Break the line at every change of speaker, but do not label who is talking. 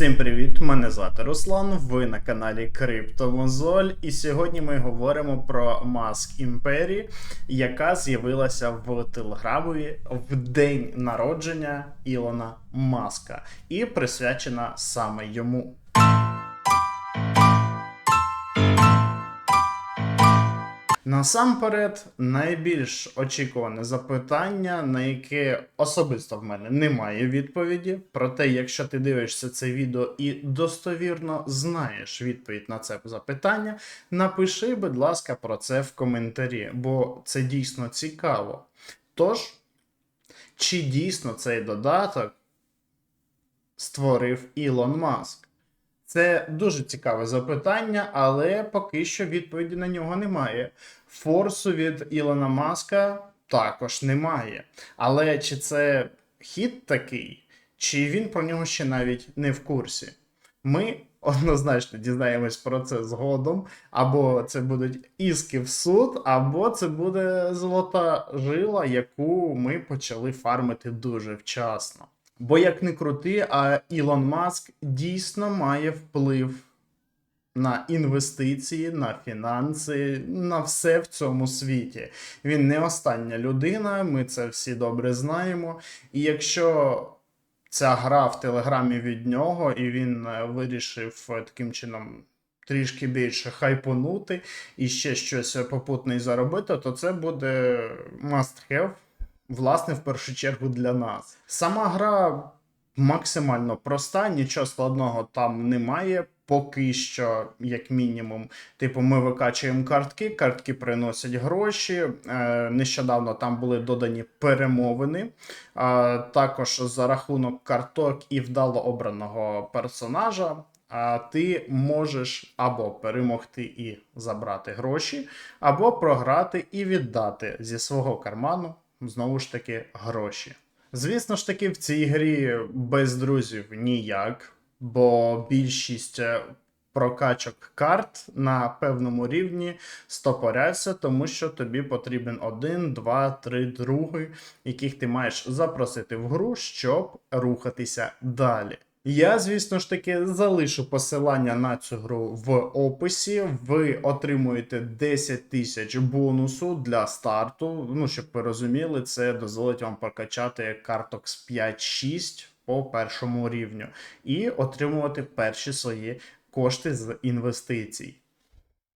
Всім привіт! Мене звати Руслан. Ви на каналі Криптомозоль. І сьогодні ми говоримо про Маск Імперії, яка з'явилася в Телеграмові в день народження Ілона Маска і присвячена саме йому. Насамперед, найбільш очікуване запитання, на яке особисто в мене немає відповіді. Проте, якщо ти дивишся це відео і достовірно знаєш відповідь на це запитання, напиши, будь ласка, про це в коментарі, бо це дійсно цікаво. Тож, чи дійсно цей додаток створив Ілон Маск? Це дуже цікаве запитання, але поки що відповіді на нього немає. Форсу від Ілона Маска також немає. Але чи це хід такий, чи він про нього ще навіть не в курсі? Ми однозначно дізнаємось про це згодом. Або це будуть іски в суд, або це буде золота жила, яку ми почали фармити дуже вчасно. Бо як не крути, а Ілон Маск дійсно має вплив на інвестиції, на фінанси, на все в цьому світі. Він не остання людина, ми це всі добре знаємо. І якщо ця гра в Телеграмі від нього, і він е, вирішив е, таким чином. Трішки більше хайпонути і ще щось попутне заробити, то це буде must have власне, в першу чергу для нас. Сама гра максимально проста, нічого складного там немає. Поки що, як мінімум, типу, ми викачуємо картки, картки приносять гроші. Е, нещодавно там були додані перемовини. Е, також за рахунок карток і вдало обраного персонажа. А ти можеш або перемогти і забрати гроші, або програти і віддати зі свого карману знову ж таки гроші. Звісно ж таки, в цій грі без друзів ніяк, бо більшість е, прокачок карт на певному рівні стопоряться, тому що тобі потрібен один, два, три други, яких ти маєш запросити в гру, щоб рухатися далі. Я, звісно ж таки, залишу посилання на цю гру в описі. Ви отримуєте 10 тисяч бонусу для старту. Ну, щоб ви розуміли, це дозволить вам прокачати карток з 5-6 по першому рівню і отримувати перші свої кошти з інвестицій.